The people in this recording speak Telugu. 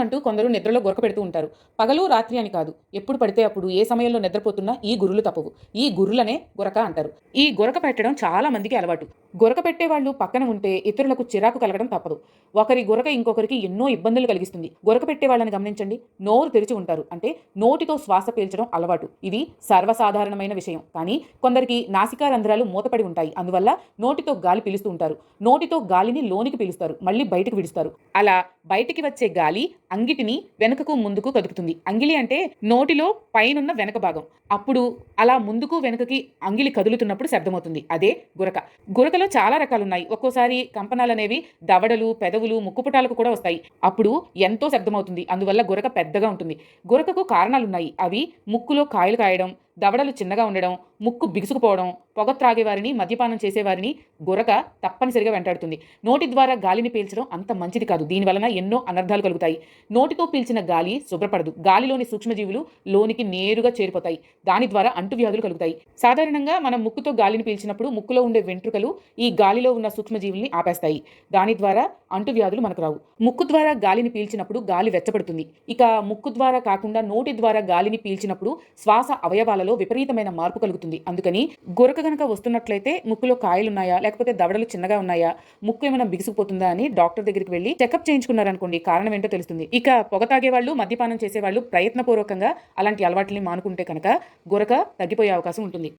అంటూ కొందరు నిద్రలో గొరక పెడుతూ ఉంటారు. పగలు రాత్రి అని కాదు. ఎప్పుడు పడితే అప్పుడు ఏ సమయంలో నిద్రపోతున్నా ఈ గురులు తప్పవు. ఈ గుర్రులనే గొరక అంటారు. ఈ గొరక పెట్టడం చాలా మందికి అలవాటు. గొరక పెట్టేవాళ్ళు పక్కన ఉంటే ఇతరులకు చిరాకు కలగడం తప్పదు. ఒకరి గొరక ఇంకొకరికి ఎన్నో ఇబ్బందులు కలిగిస్తుంది. గొరక పెట్టే వాళ్ళని గమనించండి. నోరు తెరిచి ఉంటారు. అంటే నోటితో శ్వాస పీల్చడం అలవాటు. ఇది సర్వసాధారణమైన విషయం. కానీ కొందరికి నాసికా రంధ్రాలు మూతపడి ఉంటాయి. అందువల్ల నోటితో గాలి పీలుస్తూ ఉంటారు. నోటితో గాలిని లోనికి పీలుస్తారు. మళ్ళీ బయటకు విడుస్తారు. అలా బయటికి వచ్చే గాలి అంగిటిని వెనుకకు ముందుకు కదుపుతుంది. అంగిలి అంటే నోటిలో పైనున్న వెనక భాగం. అప్పుడు అలా ముందుకు వెనుకకి అంగిలి కదులుతున్నప్పుడు శబ్దమవుతుంది. అదే గురక. గురక గురకలో చాలా రకాలు ఉన్నాయి ఒక్కోసారి కంపనాలు అనేవి దవడలు పెదవులు ముక్కుపుటాలకు కూడా వస్తాయి. అప్పుడు ఎంతో శబ్దమవుతుంది. అందువల్ల గురక పెద్దగా ఉంటుంది. గురకకు కారణాలున్నాయి. అవి ముక్కులో కాయలు కాయడం దవడలు చిన్నగా ఉండడం ముక్కు బిగుసుకుపోవడం పొగ త్రాగేవారిని మద్యపానం చేసేవారిని గొరక తప్పనిసరిగా వెంటాడుతుంది. నోటి ద్వారా గాలిని పీల్చడం అంత మంచిది కాదు. దీనివలన ఎన్నో అనర్థాలు కలుగుతాయి. నోటితో పీల్చిన గాలి శుభ్రపడదు. గాలిలోని సూక్ష్మజీవులు లోనికి నేరుగా చేరిపోతాయి. దాని ద్వారా అంటువ్యాధులు కలుగుతాయి. సాధారణంగా మనం ముక్కుతో గాలిని పీల్చినప్పుడు ముక్కులో ఉండే వెంట్రుకలు ఈ గాలిలో ఉన్న సూక్ష్మజీవుల్ని ఆపేస్తాయి. దాని ద్వారా అంటువ్యాధులు మనకు రావు. ముక్కు ద్వారా గాలిని పీల్చినప్పుడు గాలి వెచ్చబడుతుంది. ఇక ముక్కు ద్వారా కాకుండా నోటి ద్వారా గాలిని పీల్చినప్పుడు శ్వాస అవయవాలలో విపరీతమైన మార్పు కలుగుతుంది. అందుకని గొరక గనక వస్తున్నట్లయితే ముక్కులో కాయలున్నాయా? లేకపోతే దవడలు చిన్నగా ఉన్నాయా? ముక్కు ఏమైనా బిగుసుకుపోతుందా అని డాక్టర్ దగ్గరికి వెళ్ళి చెకప్ చేయించుకున్నారనుకోండి కారణం ఏంటో తెలుస్తుంది. ఇక పొగ తాగే వాళ్ళు మద్యపానం చేసే వాళ్ళు ప్రయత్నపూర్వకంగా అలాంటి అలవాట్లని మానుకుంటే కనుక గొరక తగ్గిపోయే అవకాశం ఉంటుంది.